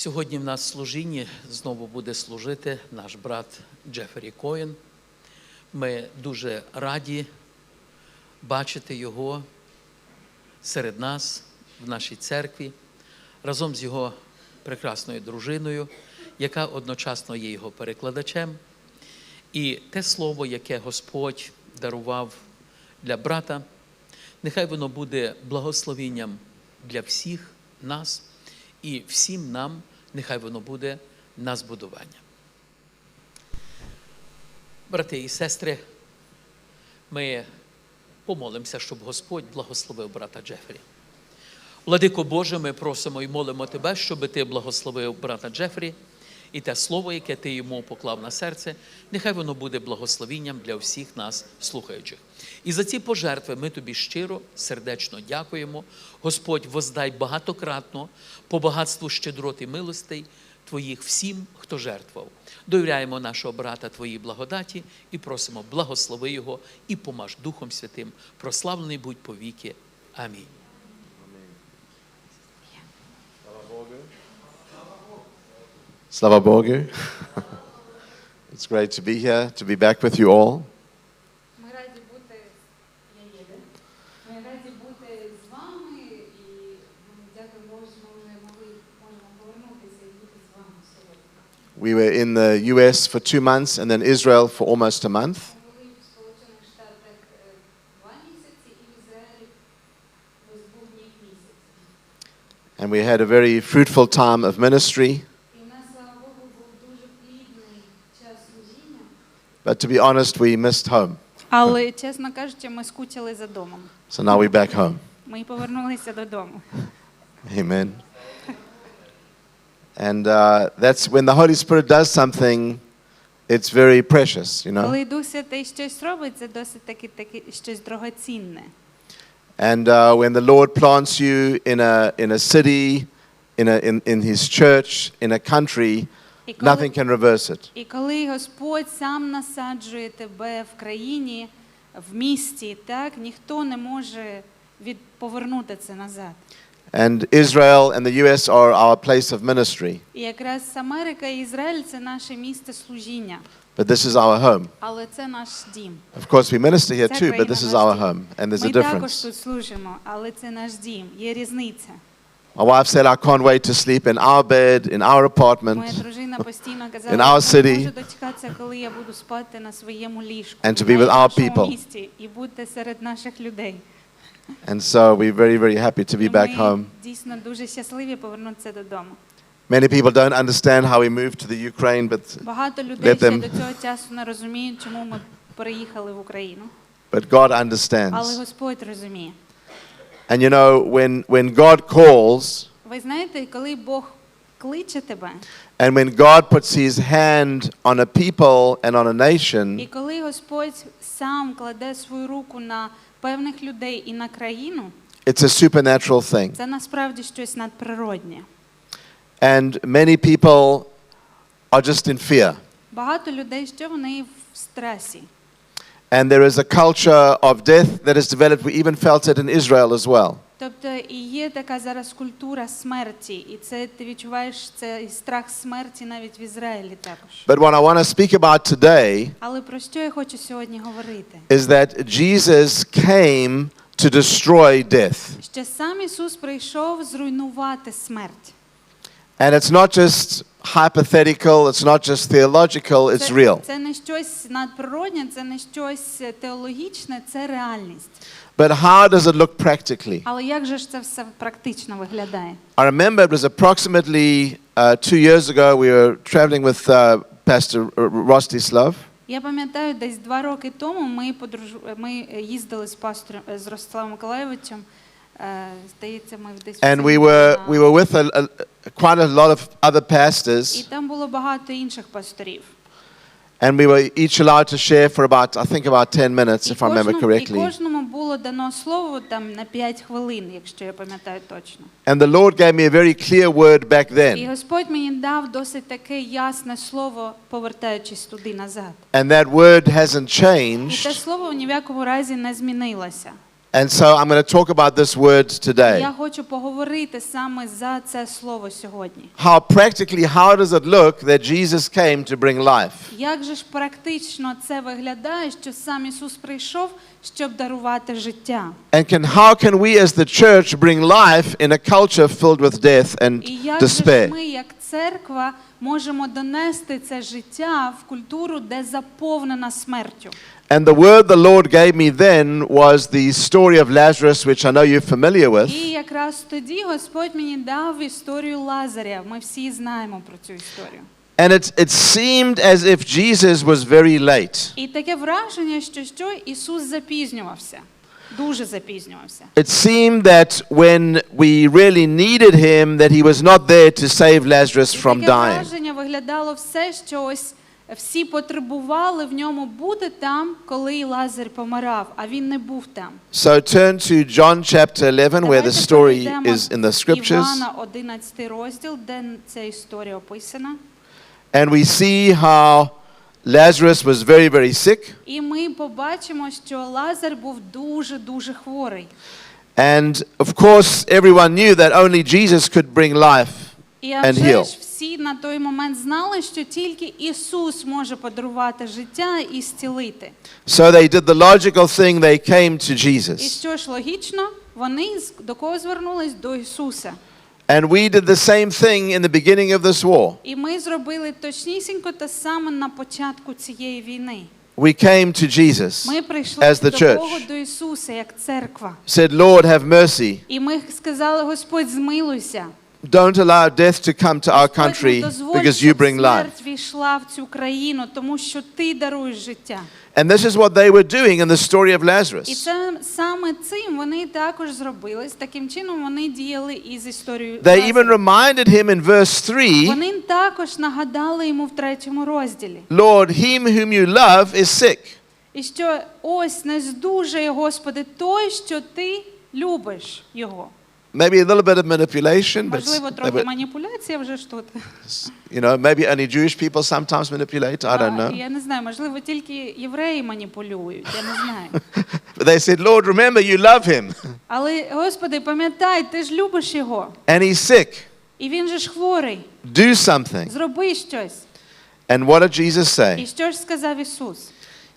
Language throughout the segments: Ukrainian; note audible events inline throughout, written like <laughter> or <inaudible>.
Сьогодні в нас в служінні знову буде служити наш брат Джефері Коен. Ми дуже раді бачити його серед нас в нашій церкві разом з його прекрасною дружиною, яка одночасно є його перекладачем. І те слово, яке Господь дарував для брата, нехай воно буде благословенням для всіх нас і всім нам, нехай воно буде на збудування. Брати і сестри, ми помолимося, щоб Господь благословив брата Джефрі. Владико Боже, ми просимо і молимо Тебе, щоб Ти благословив брата Джефрі і те слово, яке Ти йому поклав на серце, нехай воно буде благословінням для всіх нас, слухаючих. І за ці пожертви ми тобі щиро, сердечно дякуємо. Господь, воздай багатократно по багатству щедрот і милостей Твоїх всім, хто жертвував. Довіряємо нашого брата Твоїй благодаті і просимо, благослови його і помаж Духом Святим. Прославлений будь повіки. Амінь. Slava Bogu. <laughs> it's great to be here, to be back with you all. Ми раді бути я їду. Ми раді бути з вами і ну, дякую Богу, що ми могли можемо повернутися і бути з вами сьогодні. We were in the US for two months and then Israel for almost a month. Ми були в Сполучених Штатах е, два місяці і в Ізраїлі ось був днів місяць. And we had a very fruitful time of ministry. But to be honest, we missed home. Але, чесно кажучи, ми скучили за домом. So now we're back home. Ми повернулися додому. Amen. And uh, that's when the Holy Spirit does something, it's very precious, you know. Коли Дух Святий щось робить, це досить таки, таки щось дорогоцінне. And uh, when the Lord plants you in a, in a city, in, a, in, in His church, in a country, І коли, nothing can reverse it. і коли Господь сам насаджує тебе в країні, в місті, так ніхто не може від повернути це назад. And Israel and the US are our place of ministry. І якраз Америка і Ізраїль це наше місце служіння, But this is our home. але це наш дім. Of course, we minister here Ця too, but країна this is наш our дім. home. And there's a Ми також difference. тут служимо, але це наш дім. Є різниця. My wife said, I can't wait to sleep in our bed, in our Моя apartment, дружина постійно In казала, our що не city. можу дочекатися, коли я буду спати на своєму ліжку. And to be with на our нашому people. місті, і бути серед наших людей. and so we're very, very happy to be І back ми home. дійсно дуже щасливі повернутися додому. Many people don't understand how we moved to the Ukraine, but, Багато людей Let ще them- до цього часу не розуміють, чому ми переїхали в Україну. but God Але understands. Господь розуміє. And you know, when, when God calls, Ви знаєте, коли Бог кличе тебе, and when God puts his hand on a people and on a і nation, коли Господь сам кладе свою руку на певних людей і на країну, it's a supernatural thing. це насправді щось надприроднє. And many people are just in fear. Багато людей, що вони в стресі. And there is a culture of death that has developed. We even felt it in Israel as well. Тобто і є така зараз культура смерті, і це ти відчуваєш цей страх смерті навіть в Ізраїлі також. But what I want to speak about today Але про що я хочу сьогодні говорити? is that Jesus came to destroy death. Що сам Ісус прийшов зруйнувати смерть. And it's not just hypothetical, it's not just theological, it's Це, real. це не щось надприродне, це не щось теологічне, це реальність. But how does it look practically? Але як же ж це все практично виглядає? I remember it was approximately uh, two years ago, we were traveling with uh, Pastor R- Rostislav. Я пам'ятаю, десь два роки тому ми подруж... ми їздили з пастором з Ростиславом Миколаєвичем. е, Здається, ми десь в And we Сибірі were, на- we were with a, a, quite a lot of other І pastors, там було багато інших пасторів. and we were each allowed to share for about, I think, about 10 minutes, І if I remember кожному, і correctly. кожному було дано слово там на 5 хвилин, якщо я пам'ятаю точно. And the Lord gave me a very clear word back І then. Господь мені дав досить таке ясне слово, повертаючись туди назад. And that word hasn't І те changed слово ні в якому разі не змінилося. And so I'm going to talk about this word today. Я хочу поговорити саме за це слово сьогодні. How practically, how does it look that Jesus came to bring life? Як же ж практично це виглядає, що сам Ісус прийшов, щоб дарувати життя? And can, how can we as the church bring life in a culture filled with death and І як же ж despair? ми, як церква, можемо донести це життя в культуру, де заповнена смертю? And the word the Lord gave me then was the story of Lazarus, which I know you're familiar with. І якраз тоді Господь мені дав історію Лазаря. Ми всі знаємо про цю історію. And it, it seemed as if Jesus was very late. І таке враження, що що Ісус запізнювався, дуже запізнювався. It seemed that when we really needed him, that he was not there to save Lazarus І from таке dying. враження виглядало все, що ось Всі потребували в ньому бути там, коли і Лазар помирав, а він не був там. So turn to John chapter 11, where the Давайте story перейдемо is in the scriptures. Івана 11 розділ, де ця історія описана. And we see how Lazarus was very, very sick. І ми побачимо, що Лазар був дуже-дуже хворий. And of course, everyone knew that only Jesus could bring life. І And вже heal. Всі на той момент знали, що тільки Ісус може подарувати життя і зцілити. So they did the logical thing, they came to І Jesus. що ж логічно, вони до кого звернулись? До Ісуса. And we did the same thing in the beginning of this war. І ми зробили точнісінько те саме на початку цієї війни. We came to Jesus, Ми прийшли As the до church. Бога, до Ісуса, як церква. said, Lord, have mercy. І ми сказали, Господь, змилуйся. Don't allow death to come to our Господь, не country дозволь, because you щоб bring life. смерть війшла в цю країну, тому що ти даруєш життя. And this is what they were doing in the story of І Lazarus. це саме цим вони також зробили. З Таким чином вони діяли і з історією. They even Лазаря. reminded him in verse 3 Вони також нагадали йому в третьому розділі. Lord, him whom you love is sick. І що ось не здужає, Господи, той, що ти любиш його. Maybe a little bit of manipulation, but, Можливо, <laughs> трохи but, маніпуляція вже ж тут. you know, maybe only Jewish people sometimes manipulate. I don't А, know. <laughs> Я не знаю, можливо, тільки євреї маніпулюють, я не знаю. But they said, Lord, remember you love him, Але, Господи, пам'ятай, ти ж любиш його. and he's sick. І він же ж хворий. Do something. Зроби щось. And what did Jesus І say? що ж сказав Ісус?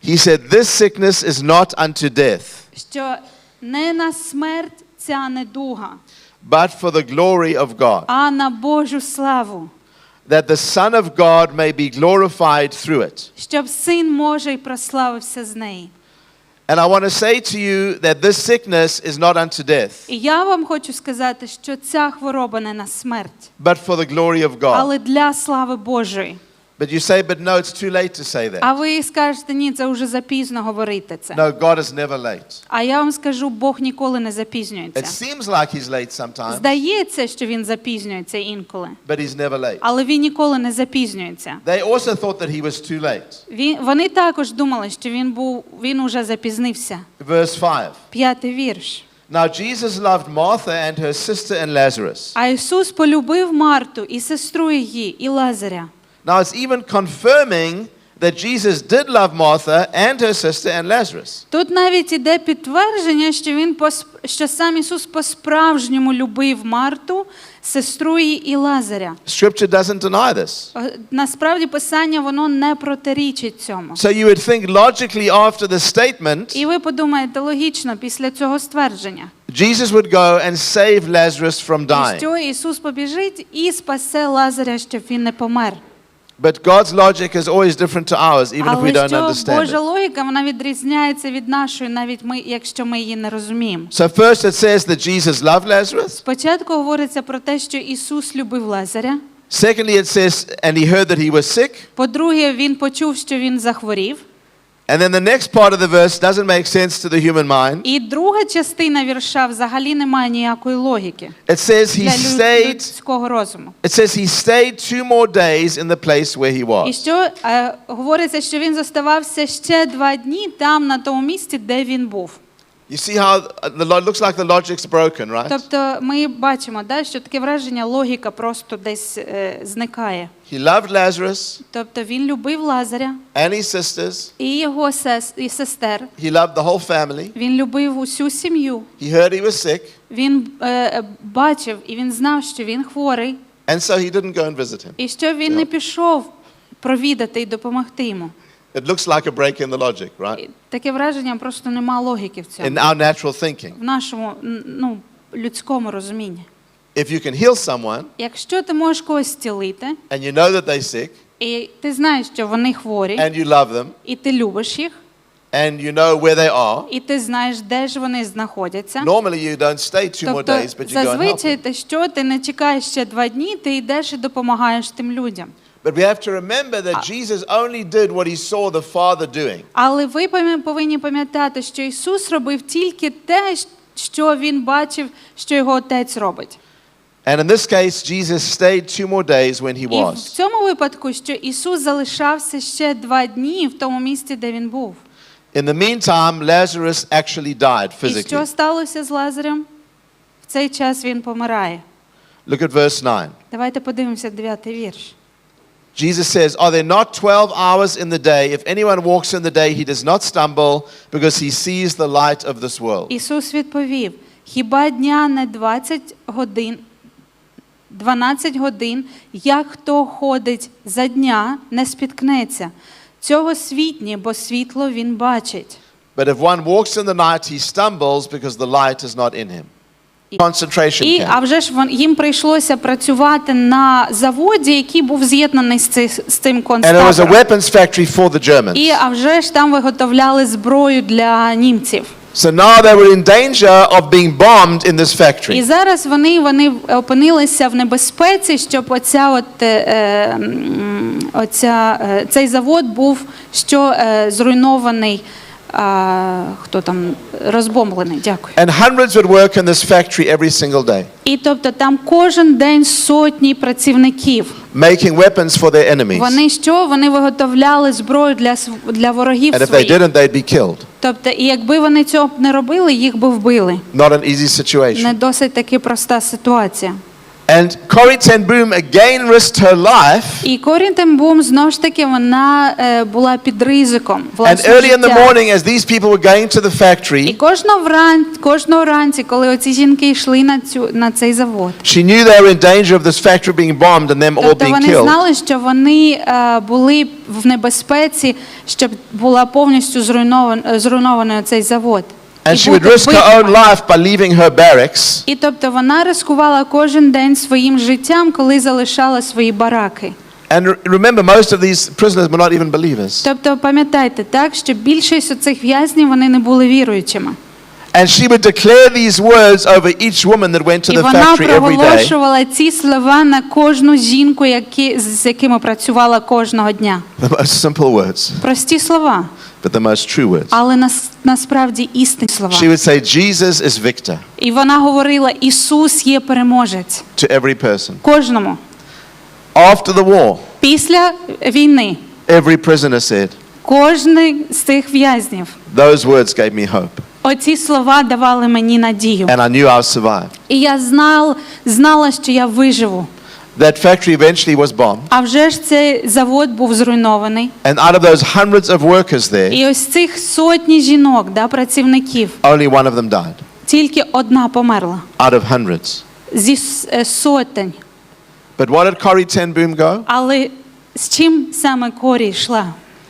He said, This sickness is not unto death, Що не на смерть ця недуга, but for the glory of God, а на Божу славу, that the Son of God may be glorified through it. щоб син Божий прославився з неї. And I want to say to you that this sickness is not unto death, І я вам хочу сказати, що ця хвороба не на смерть, but for the glory of God. але для слави Божої. But you say, but no, it's too late to say that. А ви скажете, ні, це вже запізно говорити це. No, God is never late. А я вам скажу, Бог ніколи не It запізнюється. seems like he's late sometimes, Здається, що він запізнюється інколи, but he's never late. але він ніколи не запізнюється. They also thought that he was too late. Він, вони також думали, що він був він уже запізнився. Verse 5. П'ятий вірш. Now Jesus loved Martha and her sister and Lazarus. А Ісус полюбив Марту і сестру її, і Лазаря. Now it's even confirming that Jesus did love Martha and her sister and Lazarus. Тут навіть іде підтвердження, що він пос- що сам Ісус по-справжньому любив Марту, сестру її і Лазаря. Scripture doesn't deny this. Е, Насправді писання воно не протирічить цьому. So you would think logically after the statement, І ви подумаєте логічно після цього ствердження, Jesus would go and save Lazarus from dying. що Ісус побіжить і спасе Лазаря, щоб він не помер. But God's logic is always different to ours, even if we Але don't що understand Божа it. логіка вона відрізняється від нашої, навіть ми, якщо ми її не розуміємо. So first it says that Jesus loved Lazarus. Спочатку говориться про те, що Ісус любив Лазаря. Secondly, it says, and he heard that he was sick. По-друге, він почув, що він захворів. And then the next part of the verse doesn't make sense to the human mind. І друга частина вірша взагалі не має ніякої логіки It says he stayed. людського розуму. It says he stayed two more days in the place where he І was. що е, говориться, що він зоставався ще два дні там, на тому місці, де він був. You see how the lo- looks like the logic's broken, right? Тобто ми бачимо, да, що таке враження, логіка просто десь е, зникає. He loved Lazarus Тобто він любив Лазаря and his sisters. і його сес, і сестер. He loved the whole family. Він любив усю сім'ю. He heard he was sick, Він е, е, бачив і він знав, що він хворий, and so he didn't go and visit him. і що він не пішов провідати і допомогти йому. It looks like a break in the logic, right? Таке враження просто нема логіки в цьому. In our natural thinking. В нашому ну, людському розумінні. If you can heal someone Якщо ти можеш когось зцілити, and you know that they're sick і ти знаєш, що вони хворі, and you love them і ти любиш їх, and you know where they are, і ти знаєш, де ж вони знаходяться. normally you don't stay two more Тобто, days, but you go and help зазвичай ти що, ти не чекаєш ще два дні, ти йдеш і допомагаєш тим людям. But we have to remember that Jesus only did what he saw the Father doing. Але ви пам'я- повинні пам'ятати, що Ісус робив тільки те, що Він бачив, що його Отець робить. And in this case, Jesus stayed two more days when he І в was. цьому випадку, що Ісус залишався ще два дні в тому місці, де він був. In the meantime, Lazarus actually died І physically. що сталося з Лазарем? В цей час він помирає. Look at verse 9. Давайте подивимося дев'ятий вірш. Jesus says, Are there not 12 hours in the day? If anyone walks in the day, he does not stumble because he sees the light of this world. Ісус відповів: хіба дня не 20 годин, 12 годин, як хто ходить за дня, не спіткнеться. Цього світні, бо світло він бачить. But if one walks in the night, he stumbles because the light is not in him. І- а вже ж вон- їм прийшлося працювати на заводі, який був з'єднаний з, ци- з цим концтабором. factory. І а вже ж там виготовляли зброю для німців. So now they were in danger of being bombed in this І зараз вони, вони опинилися в небезпеці, щоб оця от, е, е, оця, е, цей завод був що е, зруйнований, а, хто там розбомблений. Дякую. And hundreds would work in this factory every single day, І тобто там кожен день сотні працівників. making weapons for their enemies. Вони що? Вони виготовляли зброю для, св- для ворогів And if they своїх. didn't, they'd be killed. Тобто, і якби вони цього б не робили, їх би вбили. Not an easy situation. Не досить таки проста ситуація. And Corrie ten Boom again risked her life. І Корін Тембум знову ж таки вона е, була під ризиком And власного early in the життя. morning, as these people were going to the І factory, кожного вран... кожного ранці, коли оці жінки йшли на цю на цей завод, she knew they were in danger of this factory being bombed and them all тобто being вони killed. знали, що вони е, були в небезпеці, щоб була повністю зруйнован, е, зруйнований цей завод. And she would risk her own life by leaving her barracks І тобто вона ризикувала кожен день своїм життям, коли залишала свої бараки. And remember, most of these prisoners were not even believers. Тобто пам'ятайте так, що більшість цих в'язнів вони не були віруючими. And she would declare these words over each woman that went to the factory every day. проголошувала ці слова на кожну жінку, які, з якими працювала кожного дня. The most simple words, Прості слова, but the most true words. але нас, насправді істинні слова. She would say, Jesus is victor І вона говорила: Ісус є переможець to every person. кожному. After the war, Після війни every prisoner said, кожний з цих в'язнів Those words gave me hope. оці слова давали мені надію. And I knew I would survive. І я знал, знала, що я виживу. That factory eventually was bombed. А вже ж цей завод був зруйнований. And out of those hundreds of workers there, І ось цих сотні жінок, да, працівників, only one of them died. тільки одна померла Out of hundreds. зі с- е, сотень. But what did Corrie ten Boom go? Але з чим саме Корі йшла?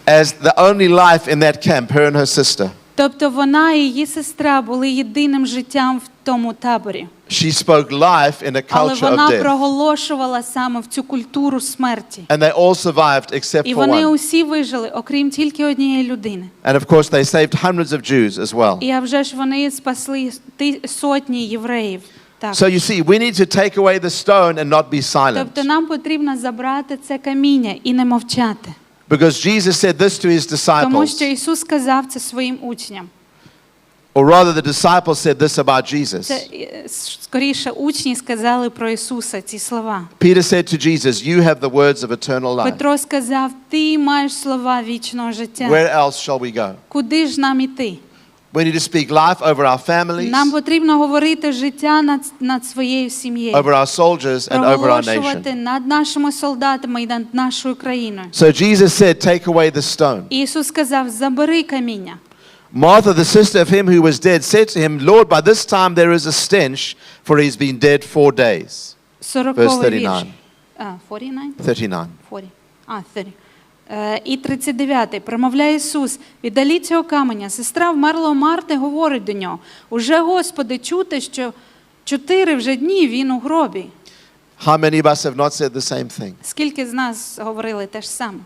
As the only life in that camp, her and her sister, Тобто вона і її сестра були єдиним життям в тому таборі. she spoke life in a Але culture вона of death. проголошувала саме в цю культуру смерті. And they all survived except І for вони one. усі вижили, окрім тільки однієї людини. And of course, they saved hundreds of Jews as well. І а вже ж вони спасли ти- сотні євреїв. Так. So you see, we need to take away the stone and not be silent. Тобто нам потрібно забрати це каміння і не мовчати. Because Jesus said this to his Тому що disciples, Ісус сказав це своїм учням. Or rather, the disciples said this about Jesus. Це е, скоріше учні сказали про Ісуса ці слова. Peter said to Jesus, You have the words of eternal life. Петро сказав: Ти маєш слова вічного життя. Where else shall we go? Куди ж нам іти? We need to speak life over our families, Нам потрібно говорити життя над, над своєю сім'єю, over our soldiers, and over our проголошувати nation. над нашими солдатами і над нашою країною. So Jesus said, Take away the stone. Ісус сказав: забери каміння. Martha, the sister of him who was dead, said to him, Lord, by this time there is a stench, for he's been dead four days. 40 Verse вірш. 39. А, 49? 39. 40. А, 30. Е, І 39. Промовляє Ісус, віддаліть цього каменя. Сестра вмерла у Марти, говорить до нього. Уже, Господи, чути, що чотири вже дні він у гробі. How many of us have not said the same thing? Скільки з нас говорили те ж саме?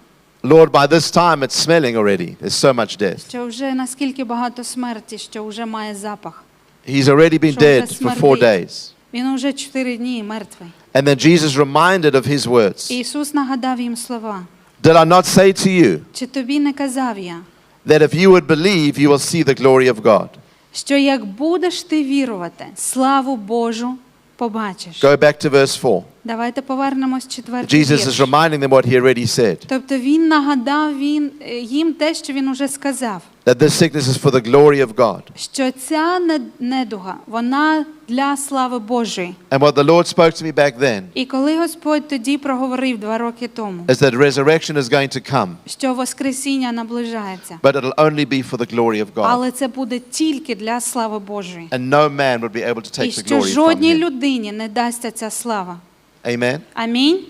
Lord, by this time it's smelling already. There's so much death. Що вже наскільки багато смерті, що вже має запах. He's already been Що вже dead for four смердить. days. Він уже чотири дні мертвий. And then Jesus reminded of his words Ісус нагадав їм слова. Did I not say to you Чи тобі не казав я, that if you would believe, you will see the glory of God? що як будеш ти вірувати, славу Божу побачиш. Go back to verse 4. Давайте повернемось четвертий Jesus is вірш. reminding them what he already said Тобто він нагадав він, е, їм те, що він уже сказав, that this sickness is for the glory of God. що ця нед- недуга, вона для слави Божої. And what the Lord spoke to me back then І коли Господь тоді проговорив два роки тому, is that resurrection is going to come, що Воскресіння наближається, but it'll only be for the glory of God. але це буде тільки для слави Божої. And no man would be able to І take the що glory from жодній him. людині не дасться ця слава. Amen. Амінь.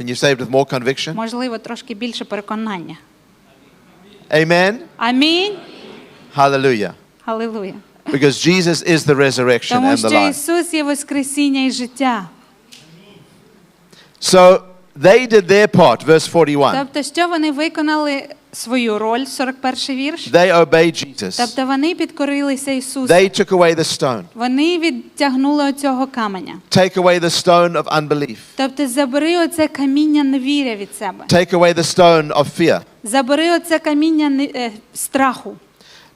Can you say it with more conviction? Можливо, трошки більше переконання. Amen. Амінь. Hallelujah. Халилуя. Because Jesus is the resurrection Тому and the що life. Ісус є Воскресіння і життя. So they did their part, verse 41. Тобто, що вони виконали свою роль, 41 вірш. They obeyed Jesus. Тобто вони підкорилися Ісусу. They took away the stone. Вони відтягнули оцього каменя. Take away the stone of unbelief. Тобто забери оце каміння невіря від себе. Take away the stone of fear. Забери оце каміння е, страху.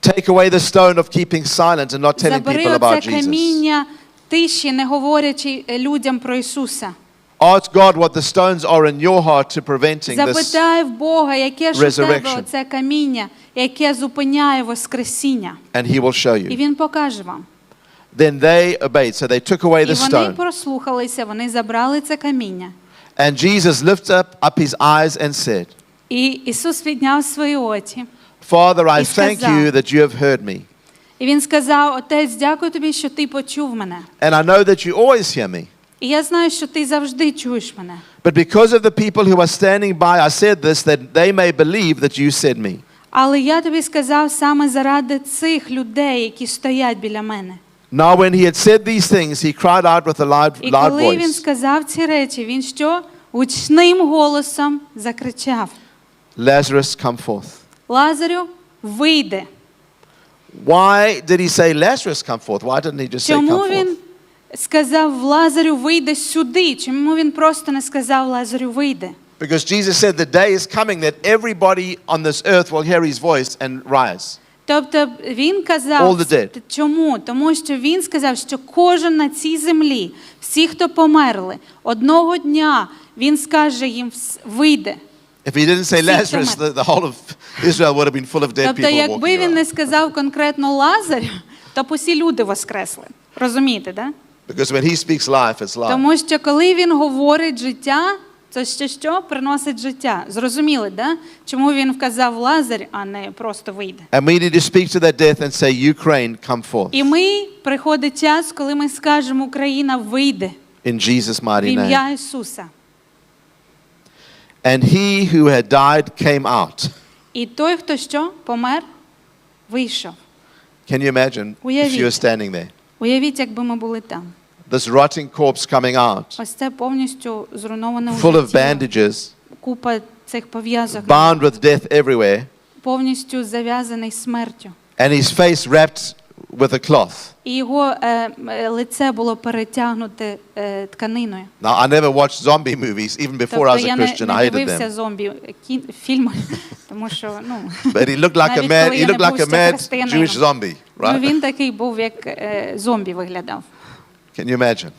Take away the stone of keeping silent and not telling people about оце каміння тиші, не говорячи людям про Ісуса. Ask God what the stones are in your heart to preventing this. Запитай в Бога, яке ж у тебе resurrection. оце каміння, яке зупиняє Воскресіння. And He will show І you. Він покаже вам. Then they obeyed. So they took away І the вони stone. прослухалися, вони забрали це каміння. And Jesus lifted up, up his eyes and said, І Ісус підняв свої очі. Father, I І thank сказав, you that you have heard me. І він сказав: Отець, дякую тобі, що ти почув мене. And I know that you always hear me. І я знаю, що ти завжди чуєш мене. But because of the people who are standing by, I said this that they may believe that you said me. Але я тобі сказав саме заради цих людей, які стоять біля мене. Now, when he had said these things, he cried out with a loud, І loud коли він voice, сказав ці речі, він що гучним голосом закричав: Lazarus, come forth. Лазарю, вийди. Why did he say, Lazarus, come forth? Why didn't he just say, Чому come він forth? Сказав Лазарю, вийди сюди? Чому він просто не сказав Лазарю, вийди? Because Jesus said, The day is coming that everybody on this earth will hear his voice and rise. Тобто він All казав, the dead. чому? Тому що він сказав, що кожен на цій землі, всі, хто померли, одного дня він скаже їм «Вс- вийде. If he didn't say Lazarus, the, the whole of Israel would have been full of dead Тобто, people якби walking він не сказав конкретно Лазарю, то б усі люди воскресли. Розумієте, да? Because when he speaks life, it's life. Тому що коли він говорить життя, то ще що приносить життя. Зрозуміли, да? Чому він вказав Лазарь, а не просто вийде? And we need to speak to that death and say, Ukraine, come forth. І ми приходить час, коли ми скажемо Україна вийде In Jesus' mighty name. ім'я Ісуса. And he who had died came out. І той, хто що помер, вийшов. Can you imagine if you were standing there? Уявіть, якби ми були там. This rotting corpse coming out, Ось це повністю зруйноване full of уже тіло. bandages, купа цих пов'язок, bound with death everywhere, повністю зав'язаний смертю. and his face wrapped with a cloth. І його е, е, лице було перетягнуте е, тканиною. Now, I never watched zombie movies, even before I Тобто was a я не, Christian. I не hated дивився them. зомбі кін, фільми, <laughs> тому що ну, <laughs> But he looked like a Навіть mad, коли he я не looked like був a ще mad християнином. Jewish zombie, ну right? він такий був, як е, зомбі виглядав. Can you imagine?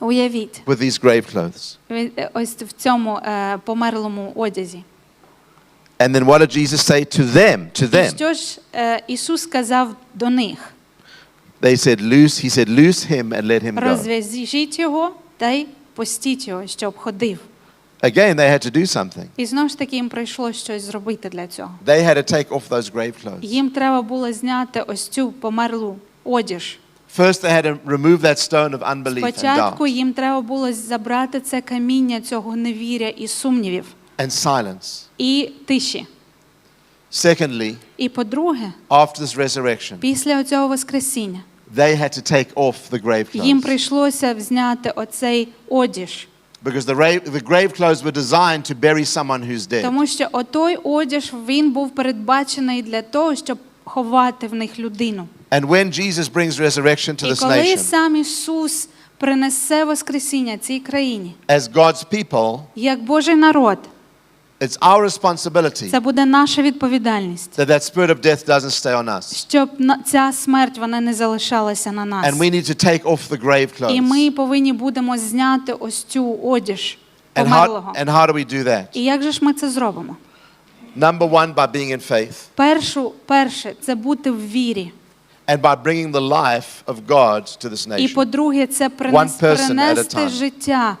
Уявіть, With these grave clothes. е, ось в цьому е, померлому одязі. And then what did Jesus say to them? To them. що ж е, Ісус сказав до них? They said, Loose, he said, Loose him and let him go. Розв'яжіть його та й пустіть його, щоб ходив. Again, they had to do something. І знову ж таки їм прийшлось щось зробити для цього. They had to take off those grave clothes. Їм треба було зняти ось цю померлу одіж. First, they had to remove that stone of unbelief and Спочатку doubt їм треба було забрати це каміння цього невіря і сумнівів, and silence. і тиші. Secondly, І по-друге, after this resurrection, після цього воскресіння they had to take off the grave їм clothes. прийшлося зняти оцей одіж, Because the, ra- the grave clothes were designed to bury someone who's dead. тому що отой одіж він був передбачений для того, щоб ховати в них людину. And when Jesus brings resurrection to І this коли nation, сам Ісус принесе воскресіння цій країні, as God's people, як Божий народ, it's our responsibility це буде наша відповідальність, that that spirit of death doesn't stay on us. щоб на- ця смерть вона не залишалася на нас. And we need to take off the grave І clothes. ми повинні будемо зняти ось цю одіж And how, померлого. and how do we do that? І як же ж ми це зробимо? Number one, by being in faith Першу, перше, це бути в вірі. And by bringing the life of God to this І nation. по-друге, це принести життя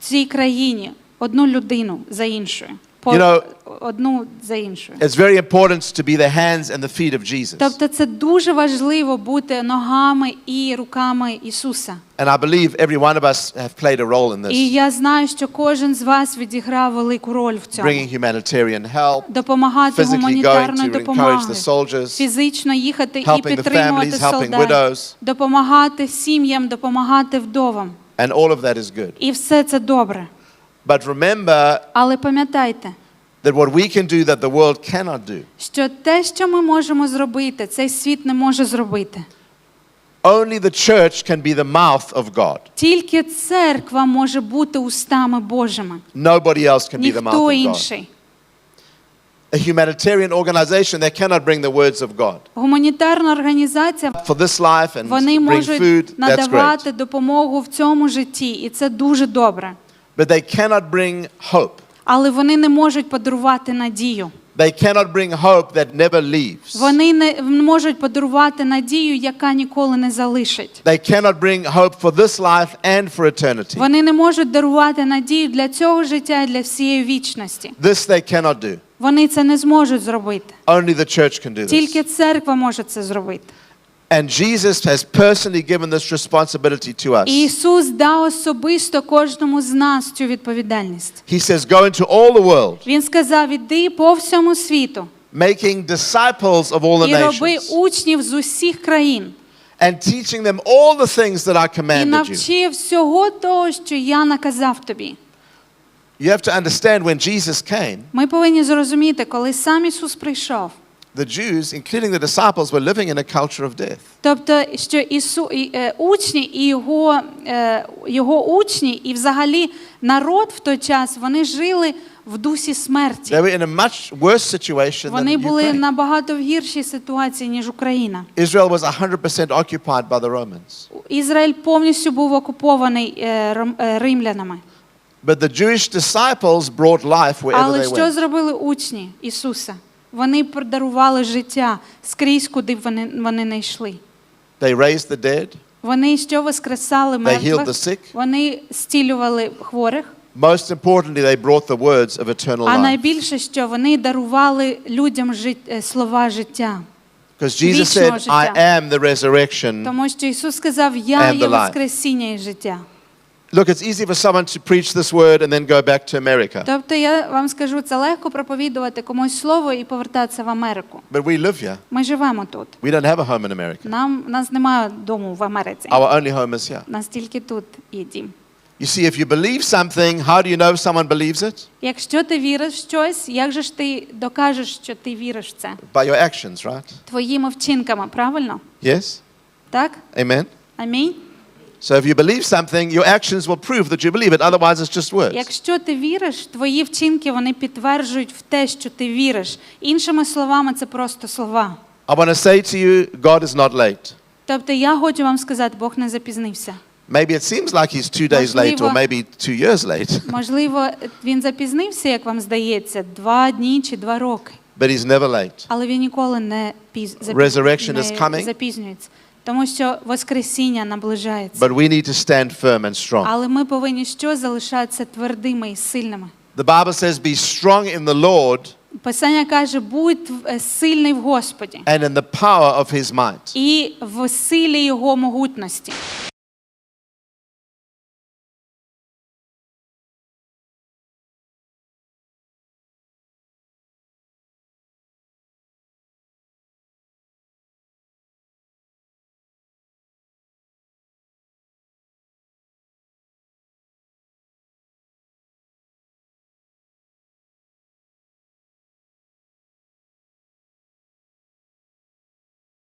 цій країні одну людину за іншою. You know- одну за іншою. It's very important to be the hands and the feet of Jesus. Тобто це дуже важливо бути ногами і руками Ісуса. And I believe every one of us have played a role in І this, я знаю, що кожен з вас відіграв велику роль в цьому. bringing humanitarian help, Допомагати гуманітарною допомогою. Фізично їхати і підтримувати солдатів, допомагати сім'ям, допомагати вдовам. and all of that is good. І все це добре. But remember Але пам'ятайте, that what we can do that the world cannot do, що те, що ми можемо зробити, цей світ не може зробити. only the church can be the mouth of God. Тільки церква може бути устами Божими, Nobody else can be the mouth of God. інший. A humanitarian organization, they cannot bring the words of God. Гуманітарна організація For this life and вони bring food, надавати допомогу в цьому житті, і це дуже добре. But they cannot bring hope. Але вони не можуть подарувати надію. They cannot bring hope that never leaves. Вони не можуть подарувати надію, яка ніколи не залишить. They cannot bring hope for this life and for eternity. Вони не можуть дарувати надію для цього життя і для всієї вічності. This they cannot do. Вони це не зможуть зробити. Only the church can do Тільки церква може це зробити. And Jesus has personally given this responsibility to us. Ісус дав особисто кожному з нас цю відповідальність. He says, Go into all the world, Він сказав: іди по всьому світу making disciples of all the і роби nations, учнів з усіх країн. and teaching them all the things that I І commanded you. навчи всього того, що я наказав тобі. You have to understand when Jesus came, Ми повинні зрозуміти, коли сам Ісус прийшов. The Jews, including the disciples, were living in a culture of death. Тобто, що Ісу, і, е, учні і його, е, його учні, і взагалі народ в той час вони жили в дусі смерті. They were in a much worse situation than Вони були Ukraine. набагато в гіршій ситуації, ніж Україна. Israel was 100% occupied by the Romans. Ізраїль повністю був окупований е, римлянами. But the Jewish disciples brought life wherever Але they що went. зробили учні Ісуса? Вони подарували життя скрізь, куди вони, вони не йшли. They raised the dead, Вони що воскресали They healed мертвих, the sick. вони стілювали хворих, Most importantly, they brought the words of eternal а life. найбільше, що вони дарували людям е, слова життя. Because Jesus said. I am the resurrection. Тому що Ісус сказав, Я є. Воскресіння і життя. Look, it's easy for someone to preach this word and then go back to America. Тобто я вам скажу, це легко проповідувати комусь слово і повертатися в Америку. But we live here. Ми живемо тут. We don't have a home in America. Нам нас немає дому в Америці. Our only home is here. Нас тільки тут є дім. You see, if you believe something, how do you know if someone believes it? Якщо ти віриш в щось, як же ж ти докажеш, що ти віриш в це? By your actions, right? Твоїми вчинками, правильно? Yes? Так? Amen? Амінь. So if you believe something, your actions will prove that you believe it. Otherwise, it's just words. Якщо ти віриш, твої вчинки вони підтверджують в те, що ти віриш. Іншими словами, це просто слова. I want to say to you, God is not late. Тобто я хочу вам сказати, Бог не запізнився. Maybe it seems like he's two days late or maybe two years late, Можливо, він запізнився, як вам здається, два дні чи два роки. but he's never late. Але він ніколи не. Resurrection is coming. запізнюється. Тому що Воскресіння наближається. But we need to stand firm and strong. Але ми повинні що залишатися твердими і сильними. The Bible says, Be strong in the Lord Писання каже, будь е, сильний в Господі and in the power of his might. і в силі Його могутності.